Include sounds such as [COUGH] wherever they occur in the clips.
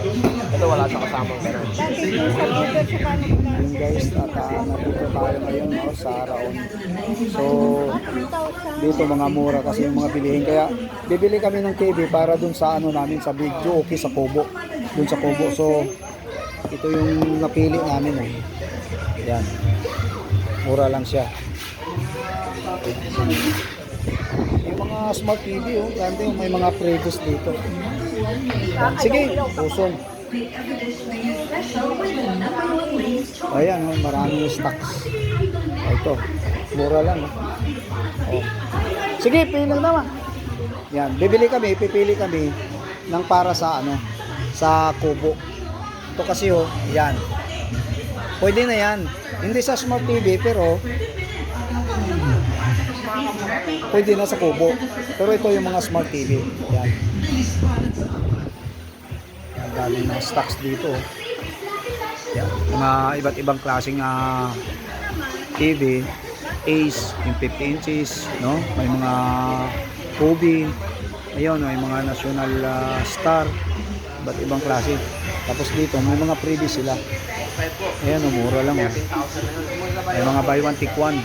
Ito wala sa kasamang paano Yun guys, at uh, nandito tayo ngayon no, sa Raon. So, dito mga mura kasi yung mga bilihin. Kaya bibili kami ng TV para dun sa ano namin sa video okay sa Kubo. Dun sa Kubo. So, ito yung napili namin. Eh. Yan. Mura lang siya. Yung mga smart TV, oh, ganda yung may mga previous dito. Sige, pusong. Ayan, oh, maraming stocks. Ah, Ito, mura lang. Oh. Oh. Sige, pili naman. Yan, bibili kami, pipili kami ng para sa ano, sa kubo. Ito kasi oh, yan. Pwede na yan. Hindi sa smart TV pero pwede na sa kubo. Pero ito yung mga smart TV. Yan. Mga stocks dito. Yan. Mga iba't ibang klaseng ah, TV. Ace, yung 50 inches, no? May mga Kobe. Ayun, may mga national ah, star. Iba't ibang klase. Tapos dito, may mga freebies sila. Ayan, oh, mura lang. Oh. 13,000 na yun. May mga buy one, take one.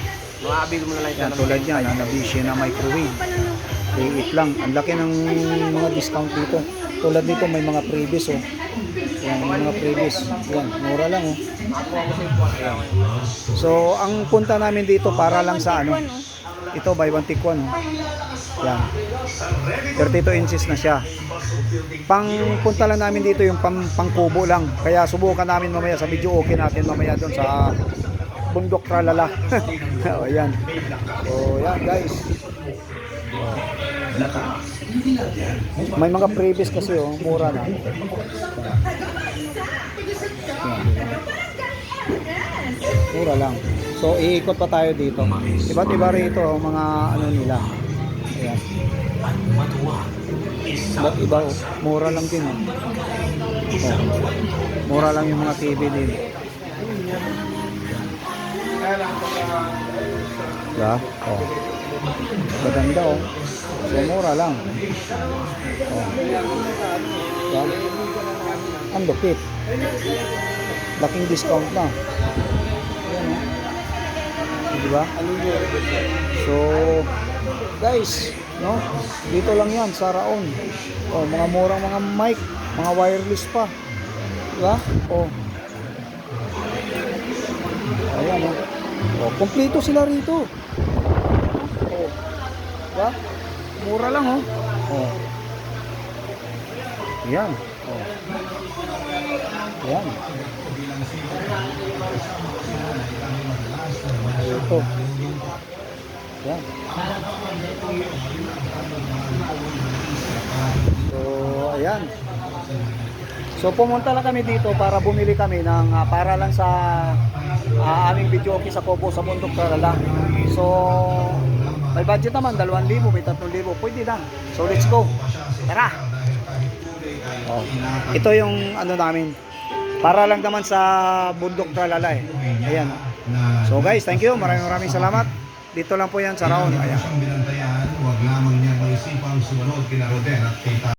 Yan, tulad yan, na Nabishi na microwave. Liit lang. Ang laki ng mga discount dito. Tulad nito, may mga freebies, oh. Yan, may mga freebies. Yan, mura lang, oh. So, ang punta namin dito para lang sa ano, ito, buy one, take one. Yan. 32 inches na siya. Pang punta lang namin dito yung pang, pangkubo lang. Kaya subukan namin mamaya sa video okay natin mamaya doon sa bundok tralala. [LAUGHS] o yan. O yan guys. O. May mga previous kasi oh, mura na. Mura lang. So iikot pa tayo dito. Iba't iba rito oh, mga ano nila. Ayan. Iba't iba oh. Mura lang din oh. Oh. Mura lang yung mga TV din. Diba? Oh. Maganda oh. So mura lang. Oh. Diba? Ang lupit. Laking discount na. Ayan oh. Diba? So, guys, no? Dito lang yan sa Raon. Oh, mga murang mga mic, mga wireless pa. Diba? Oh. Ayan oh. Oh, kompleto sila rito. Oh. Diba? Mura lang oh. Oh. Yan. Oh. Yan. Ito. Yan. So, ayan. So, pumunta lang kami dito para bumili kami ng ah, para lang sa ah, aming video okay sa Kobo sa Bundok Tarala. So, may budget naman, 2,000, may 3,000, pwede lang. So, let's go. Tara! Oh, ito yung ano namin. Para lang naman sa Bundok Tralala eh. Ayan. So guys, thank you. Maraming maraming salamat. Dito lang po yan sa Raon. Ayan. Huwag lamang niya mag-isipang sumunod kina at